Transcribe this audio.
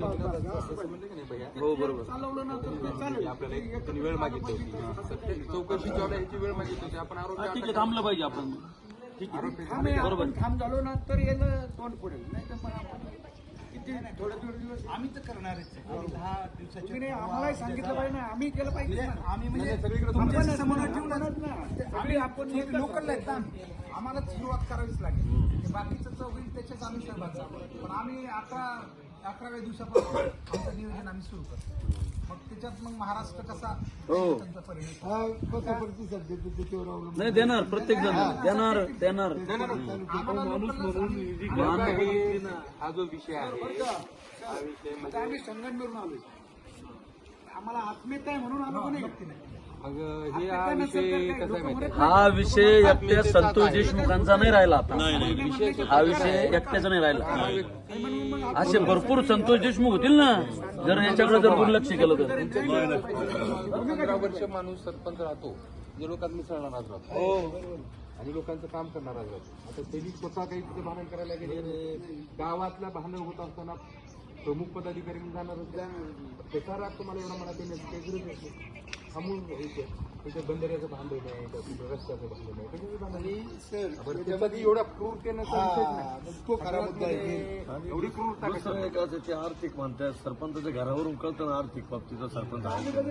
हो बरोबर. आपल्याला वेळ मागितली होती चौकशीची वेळ मागितली होती आपण ठीक आहे. बरोबर. थांब झालो ना तर याला तोंड पडेल. नाही तर मग आपण थोडे थोडे दिवस आम्ही तर करणार हो. दहा दिवसाची नाही आम्हालाही सांगितलं पाहिजे ना आम्ही केलं पाहिजे म्हणजे आम्ही म्हणजे सगळीकडे समोर ठेवणारच ना आम्ही आपण लोकल आहेत ना आम्हाला सुरुवात करावीच लागेल. बाकीचं होईल त्याच्याच आम्ही सहभाग पण आम्ही आता अकराव्या दिवसापासून आमचं नियोजन आम्ही सुरू करतो. मग त्याच्यात मग महाराष्ट्र कसा हो. त्यांचा परिणाम? हा, कसा प्रतिसाद देतो त्याच्यावर अवलंबून नाही देणार प्रत्येक जण. देणार देणार आम्हाला हा जो विषय आहे हा विषय म्हणजे आम्ही आलोय. आम्हाला आत्मीयता आहे म्हणून आलो नाही. हे हा विषय? हा एकट्या संतोष देशमुखांचा नाही राहिला आता. हा विषय एकट्याचा नाही राहिला. असे भरपूर संतोष देशमुख होतील ना? जर याच्याकडे जर दुर्लक्ष केलं तर. वर्ष माणूस सरपंच राहतो. जे लोकांत मिसळणारा राहतो. आणि लोकांचं काम करणारा राहतो. आता त्यांनी स्वतः काही तिथे भांडण करायला गेले. गावातल्या भांडण होत असताना प्रमुख पदाधिकारी म्हणून जाणार होते. त्याचा राग तुम्हाला एवढा मला देण्याची काही गरज नाही. थांबून घ्यायचे त्याच्या बंदऱ्याचं भांडण आहे त्या रस्त्याचं भांडण आहे? बरं, त्याच्यामध्ये एवढा क्रूरतेनं तो खरा मुद्दा आहे. एवढी क्रूरता आर्थिक म्हणतात सरपंचाच्या घरावरून कळतं ना आर्थिक बाबतीचा सरपंच आहे.